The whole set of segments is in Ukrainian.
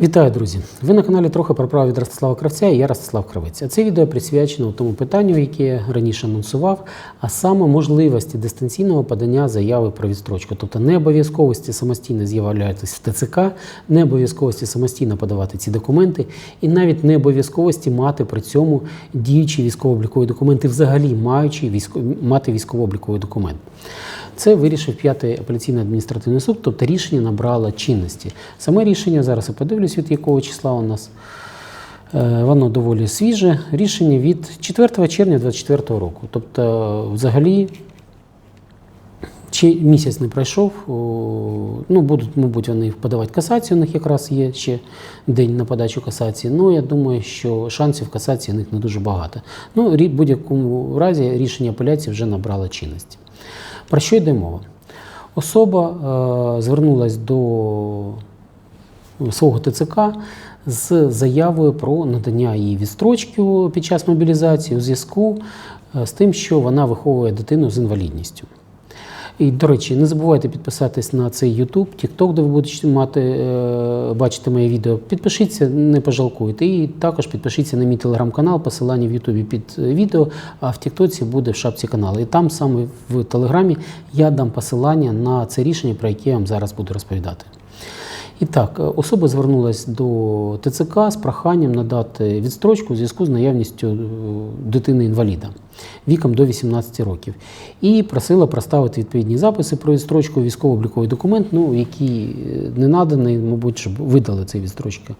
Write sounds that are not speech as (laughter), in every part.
Вітаю, друзі! Ви на каналі трохи про право від Ростислава Кравця і я Ростислав Кравець. А це відео присвячено тому питанню, яке я раніше анонсував, а саме можливості дистанційного подання заяви про відстрочку, тобто не обов'язковості самостійно з'являтися в ТЦК, не обов'язковості самостійно подавати ці документи, і навіть не обов'язковості мати при цьому діючі військово-облікові документи, взагалі маючи військо... мати військово-обліковий документ. Це вирішив п'ятий апеляційний адміністративний суд, тобто рішення набрало чинності. Саме рішення зараз я подивлюсь, від якого числа у нас. Е, Воно доволі свіже. Рішення від 4 червня 2024 року. Тобто, взагалі, чи місяць не пройшов, ну, будуть, мабуть, вони подавати касацію, у них якраз є ще день на подачу касації. Ну, я думаю, що шансів касації у них не дуже багато. Ну, в будь-якому разі рішення апеляції вже набрало чинності. Про що йде мова? Особа е, звернулася до свого ТЦК з заявою про надання їй відстрочки під час мобілізації у зв'язку е, з тим, що вона виховує дитину з інвалідністю. І, до речі, не забувайте підписатись на цей YouTube, TikTok, де ви будете мати, е, бачити моє відео. Підпишіться, не пожалкуйте. І також підпишіться на мій телеграм-канал, посилання в Ютубі під е, відео, а в Тіктоці буде в шапці каналу. І там саме в Телеграмі я дам посилання на це рішення, про яке я вам зараз буду розповідати. І так, е, особа звернулася до ТЦК з проханням надати відстрочку у зв'язку з наявністю е, дитини-інваліда віком до 18 років. І просила проставити відповідні записи про відстрочку військово-обліковий документ, ну, який е, не наданий, мабуть, щоб видали цей відстрочку.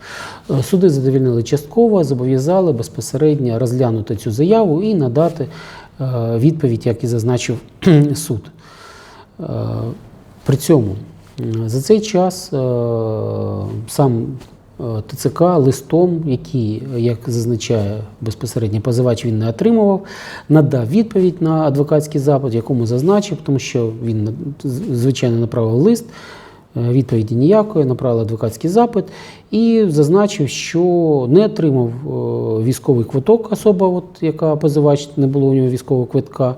Суди задовільнили частково, зобов'язали безпосередньо розглянути цю заяву і надати відповідь, як і зазначив (clears throat) суд. При цьому за цей час е, сам е, ТЦК листом, який, як зазначає безпосередньо позивач, він не отримував, надав відповідь на адвокатський запит, якому зазначив, тому що він звичайно направив лист. е, Відповіді ніякої, направив адвокатський запит і зазначив, що не отримав е, військовий квиток особа, от, яка позивач, не було у нього військового квитка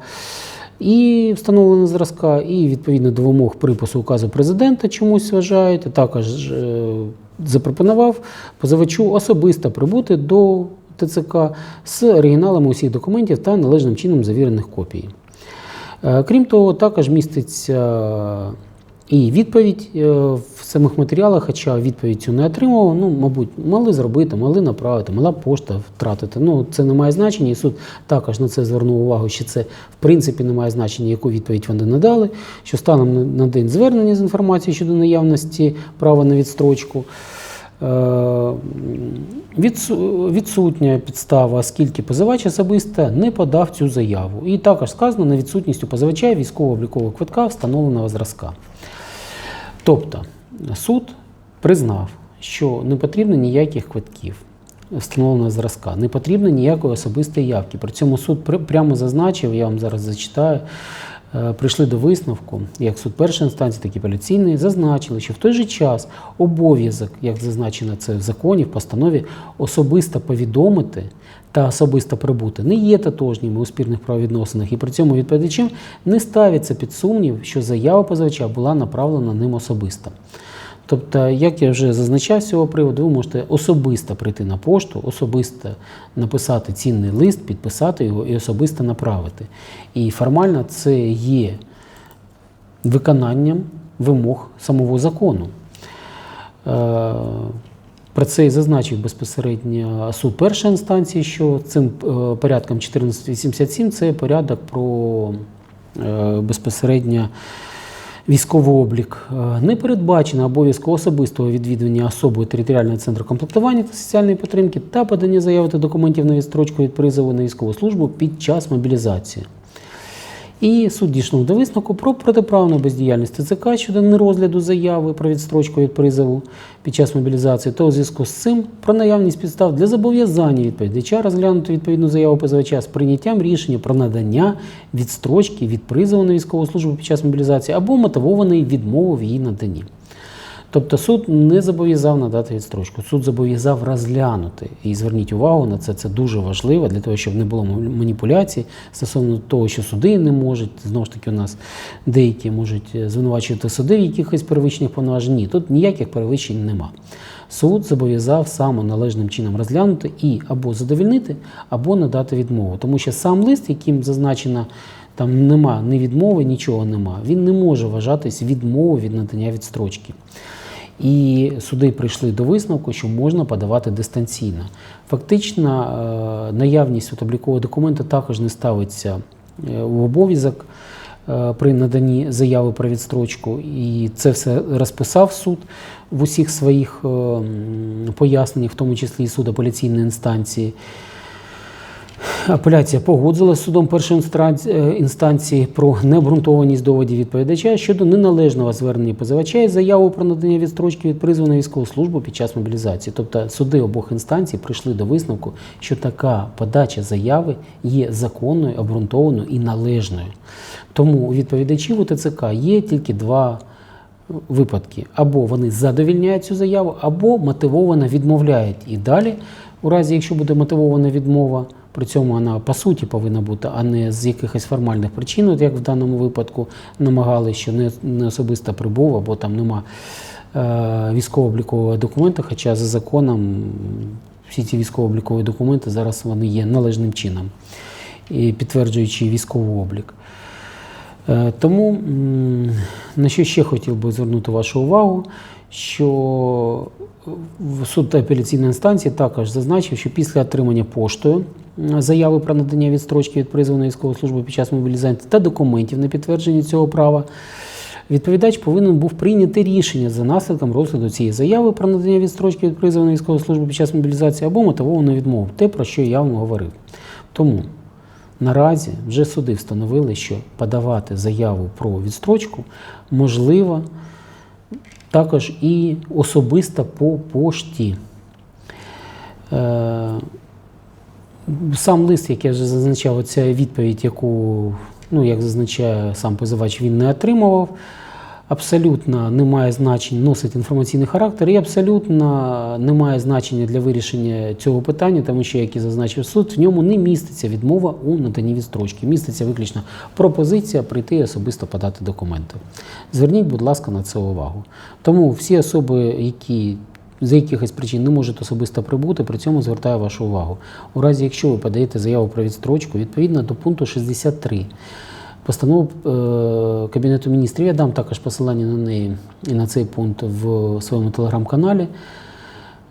і встановлено зразка, і відповідно до вимог припису указу президента чомусь вважають. Також е, запропонував позивачу особисто прибути до ТЦК з оригіналами усіх документів та належним чином завірених копій. Е, Крім того, також міститься і відповідь е, в самих матеріалах, хоча відповідь цю не отримував, ну, мабуть, мали зробити, мали направити, мала пошта втратити. Ну, це не має значення, і суд також на це звернув увагу, що це в принципі не має значення, яку відповідь вони надали, що станом на- день звернення з інформацією щодо наявності права на відстрочку. Е, Відсутня підстава, оскільки позивач особисто не подав цю заяву. І також сказано на відсутність у позивача військово-облікового квитка встановленого зразка. Тобто суд признав, що не потрібно ніяких квитків встановленого зразка, не потрібно ніякої особистої явки. При цьому суд прямо зазначив, я вам зараз зачитаю, прийшли до висновку, як суд першої інстанції, так і апеляційної, зазначили, що в той же час обов'язок, як зазначено це в законі, в постанові, особисто повідомити та особисто прибути не є тотожніми у спірних правовідносинах, і при цьому відповідачем не ставиться під сумнів, що заява позивача була направлена ним особисто. Тобто, як я вже зазначав з цього приводу, ви можете особисто прийти на пошту, особисто написати цінний лист, підписати його і особисто направити. І формально це є виконанням вимог самого закону. Е, Про це і зазначив безпосередньо суд першої інстанції, що цим е, порядком 1487 це порядок про е, безпосередньо військовий облік. Е, Не передбачено обов'язку особистого відвідування особою територіального центру комплектування та соціальної підтримки та подання заяви та документів на відстрочку від призову на військову службу під час мобілізації. І суд дійшов до висновку про протиправну бездіяльність ТЦК щодо нерозгляду заяви про відстрочку від призову під час мобілізації, та у зв'язку з цим про наявність підстав для зобов'язання відповідача розглянути відповідну заяву позивача з прийняттям рішення про надання відстрочки від призову на військову службу під час мобілізації або мотивованої відмови в її наданні. Тобто суд не зобов'язав надати відстрочку, суд зобов'язав розглянути. І зверніть увагу на це, це дуже важливо для того, щоб не було маніпуляцій стосовно того, що суди не можуть. Знову ж таки, у нас деякі можуть звинувачувати суди в якихось перевищених повноважень. Ні, тут ніяких перевищень нема. суд зобов'язав саме належним чином розглянути і або задовільнити, або надати відмову. Тому що сам лист, яким зазначено, там нема ні відмови, нічого нема, він не може вважатись відмовою від надання відстрочки. І суди прийшли до висновку, що можна подавати дистанційно. Фактично, е, наявність облікового документа також не ставиться е, в обов'язок е, при наданні заяви про відстрочку. І це все розписав суд в усіх своїх е, поясненнях, в тому числі і суд апеляційної інстанції. Апеляція погодилась судом першої е, інстанції про необґрунтованість доводів відповідача щодо неналежного звернення позивача із заявою про надання відстрочки від призову на військову службу під час мобілізації. Тобто суди обох інстанцій прийшли до висновку, що така подача заяви є законною, обґрунтованою і належною. Тому у відповідачів у ТЦК є тільки два випадки: або вони задовільняють цю заяву, або мотивовано відмовляють. І далі, у разі, якщо буде мотивована відмова, при цьому вона по суті повинна бути, а не з якихось формальних причин, от як в даному випадку намагали, що не, не особисто прибув, або там нема е, військово-облікового документа, хоча за законом всі ці військово-облікові документи зараз вони є належним чином, і підтверджуючи військовий облік. Е, Тому на що ще хотів би звернути вашу увагу, що в суд апеляційної інстанції також зазначив, що після отримання поштою заяви про надання відстрочки від призову на військову службу під час мобілізації та документів на підтвердження цього права. Відповідач повинен був прийняти рішення за наслідком розгляду цієї заяви про надання відстрочки від призову на військову службу під час мобілізації або мотивовану відмову, те, про що я вам говорив. Тому Наразі вже суди встановили, що подавати заяву про відстрочку можливо також і особисто по пошті. Е, Сам лист, як я вже зазначав, ця відповідь, яку, ну, як зазначає сам позивач, він не отримував. Абсолютно не має значення, носить інформаційний характер і абсолютно не має значення для вирішення цього питання, тому що, як і зазначив суд, в ньому не міститься відмова у наданні відстрочки. Міститься виключно пропозиція прийти і особисто подати документи. Зверніть, будь ласка, на це увагу. Тому всі особи, які з якихось причин не можуть особисто прибути, при цьому звертаю вашу увагу. У разі, якщо ви подаєте заяву про відстрочку, відповідно до пункту 63 постанови е, Кабінету міністрів, я дам також посилання на неї і на цей пункт в своєму телеграм-каналі.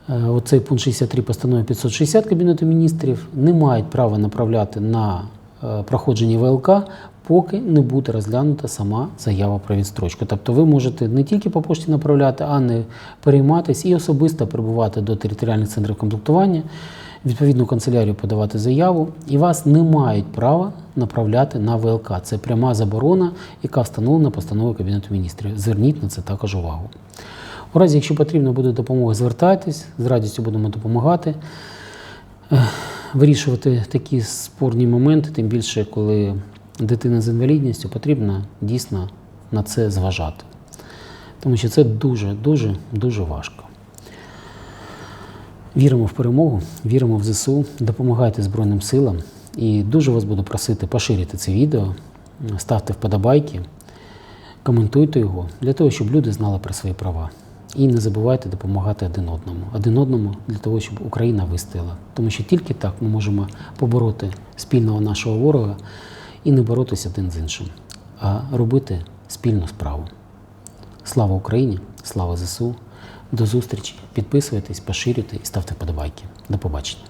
Е, Оцей пункт 63 постанови 560 Кабінету міністрів не мають права направляти на е, проходження ВЛК, поки не буде розглянута сама заява про відстрочку. Тобто ви можете не тільки по пошті направляти, а не перейматись і особисто прибувати до територіальних центрів комплектування, відповідну канцелярію подавати заяву, і вас не мають права направляти на ВЛК. Це пряма заборона, яка встановлена постановою Кабінету міністрів. Зверніть на це також увагу. У разі, якщо потрібна буде допомога, звертайтесь, з радістю будемо допомагати. Вирішувати такі спорні моменти, тим більше, коли дитина з інвалідністю, потрібно дійсно на це зважати. Тому що це дуже, дуже, дуже важко. Віримо в перемогу, віримо в ЗСУ, допомагайте Збройним силам. І дуже вас буду просити поширити це відео, ставте вподобайки, коментуйте його для того, щоб люди знали про свої права. І не забувайте допомагати один одному. Один одному для того, щоб Україна вистояла. Тому що тільки так ми можемо побороти спільного нашого ворога і не боротися один з іншим, а робити спільну справу. Слава Україні! Слава ЗСУ! До зустрічі! Підписуйтесь, поширюйте і ставте вподобайки. До побачення!